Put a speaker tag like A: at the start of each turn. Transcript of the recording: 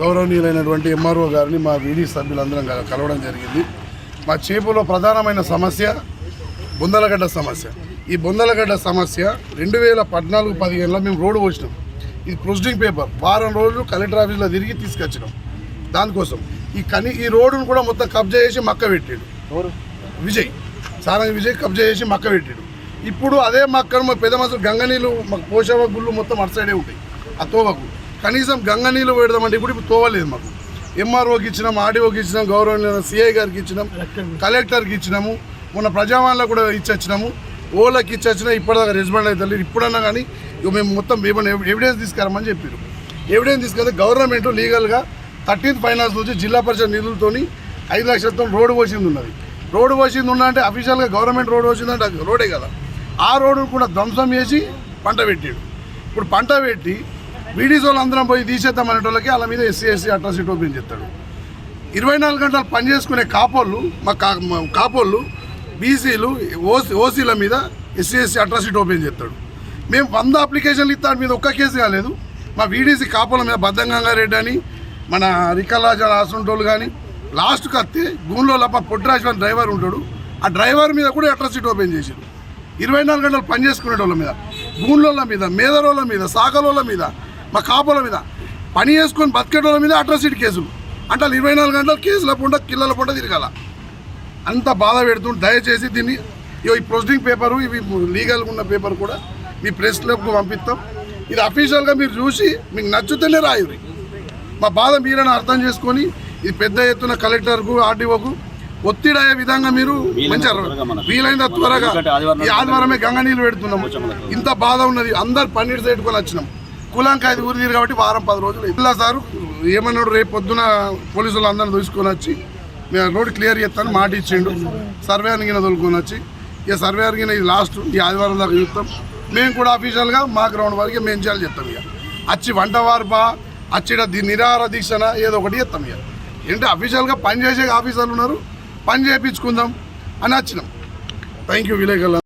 A: గౌరవనీయులైనటువంటి MRO గారిని మా VD సభ్యులందరం కల- కలవడం జరిగింది. మా చేపులో ప్రధానమైన సమస్య బొందలగడ్డ సమస్య. ఈ బొందలగడ్డ సమస్య రెండు వేల పద్నాలుగు పదిహేనులో మేము రోడ్డు వచ్చినాం ఇది ప్రొసీడింగ్ పేపర్. వారం రోజులు కలెక్టర్ ఆఫీస్లో తిరిగి తీసుకొచ్చినాం. దానికోసం ఈ కని ఈ రోడ్డును కూడా మొత్తం కబ్జా చేసి మక్క పెట్టాడు. విజయ్. సారంగి విజయ్ కబ్జా చేసి మక్క పెట్టాడు. ఇప్పుడు అదే మక్కను మా పెద్ద మనుషులు గంగనీళ్ళు మాకు పోషవ గుళ్ళు మొత్తం అటు సైడే ఉంటాయి. ఆ తోవకు. కనీసం గంగ నీళ్ళు పెడదామంటే ఇప్పుడు ఇప్పుడు తోవలేదు మాకు. ఎంఆర్ఓకి ఇచ్చినాం ఆర్డీఓకి ఇచ్చినాం గౌరవనీయ సిఐ గారికి ఇచ్చినాం కలెక్టర్కి ఇచ్చినాము మొన్న ప్రజావాణిలో కూడా ఇచ్చొచ్చినాము ఓలకి ఇచ్చొచ్చినా ఇప్పటిదాకా రెస్పాండ్ అవుతారు ఇప్పుడన్నా కానీ ఇక మేము మొత్తం ఏమైనా ఎవిడెన్స్ తీసుకురామని చెప్పారు ఎవిడెన్స్ తీసుకెళ్తే గవర్నమెంట్ లీగల్గా థర్టీన్త్ ఫైనాన్స్ నుంచి జిల్లా పరిషత్ నిధులతోని ఐదు లక్షలతో రోడ్డు పోసింది ఉన్నది. రోడ్డు పోసింది ఉన్నదంటే అఫీషియల్గా గవర్నమెంట్ రోడ్డు వచ్చిందంటే అది రోడే కదా. ఆ రోడ్డు కూడా ధ్వంసం చేసి పంట పెట్టాడు. ఇప్పుడు పంట పెట్టి బీడీస్ వాళ్ళు అందరం పోయి తీసేద్దాం అనేటోళ్ళకి వాళ్ళ మీద ఎస్సీ ఎస్సీ అట్రాసిటీ ఓపెన్ చేస్తాడు. ఇరవై నాలుగు గంటలు పని చేసుకునే కాపోళ్ళు మా కా కాపోళ్ళు బీసీలు ఓసీ ఓసీల మీద ఎస్సీ ఎస్సీ అట్రాసిటీ ఓపెన్ చేస్తాడు. మేము వంద అప్లికేషన్లు ఇస్తాడు మీద ఒక్క కేసు కాలేదు. మా వీడీసీ కాపుల మీద బద్దంగంగారెడ్డి అని మన రికల్లాజ రాసుంటోళ్ళు కానీ లాస్ట్కి వస్తే గూన్లో లప్ప పొట్టిరాజు అని డ్రైవర్ ఉంటాడు. ఆ డ్రైవర్ మీద కూడా అట్రాసిటీ ఓపెన్ చేశారు ఇరవై నాలుగు గంటలు పని చేసుకునేటోళ్ళ మీద గూన్లోళ్ళ మీద మేదరోళ్ళ మీద సాగలోళ్ళ మీద మా కాపుల మీద. పని చేసుకొని బతికేటోళ్ళ మీద అట్రాసిటీ కేసులు. అంటే ఇరవై నాలుగు గంటలు కేసుల పూట కిల్లల పూట తిరగాల. అంత బాధ పెడుతుంటే దయచేసి దీన్ని ఈ ప్రొసీడింగ్ పేపరు ఇవి లీగల్గా ఉన్న పేపర్ కూడా మీ ప్రెస్ క్లబ్కు పంపిస్తాం. ఇది అఫీషియల్గా మీరు చూసి మీకు నచ్చుతేనే రాయురి మా బాధ మీరని అర్థం చేసుకొని ఇది పెద్ద ఎత్తున కలెక్టర్కు ఆర్డీఓకు ఒత్తిడి అయ్యే విధంగా మీరు వీలైనంత త్వరగా ఈ ఆదివారమే గంగ నీళ్ళు పెడుతున్నాము ఇంత బాధ ఉన్నది. అందరు పన్నీరు సైడ్కొని వచ్చినాం. కులాంకి ఐదు ఊరు తీరు కాబట్టి వారం పది రోజులు ఇలా సారు ఏమన్నాడు రేపు పొద్దున పోలీసులు అందరిని తీసుకొని వచ్చి మేము రోడ్ క్లియర్ చేస్తాను మాట ఇచ్చిండు. సర్వే గిన తోలుకొని వచ్చి ఇక సర్వే గిన ఇది లాస్ట్ ఈ ఆదివారం దాకా చూస్తాం. మేము కూడా అఫీషియల్గా మా గ్రౌండ్ వరకు మేము చేయాలి చెప్తాం ఇక. వచ్చి వంట వార్పా అచ్చిడ నిరాహార దీక్షన ఏదో ఒకటి చెప్తాం ఇక. ఏంటంటే అఫీషియల్గా పని చేసే ఆఫీసర్లు ఉన్నారు పని చేయించుకుందాం అని వచ్చినాం. Thank you విలేకల్లా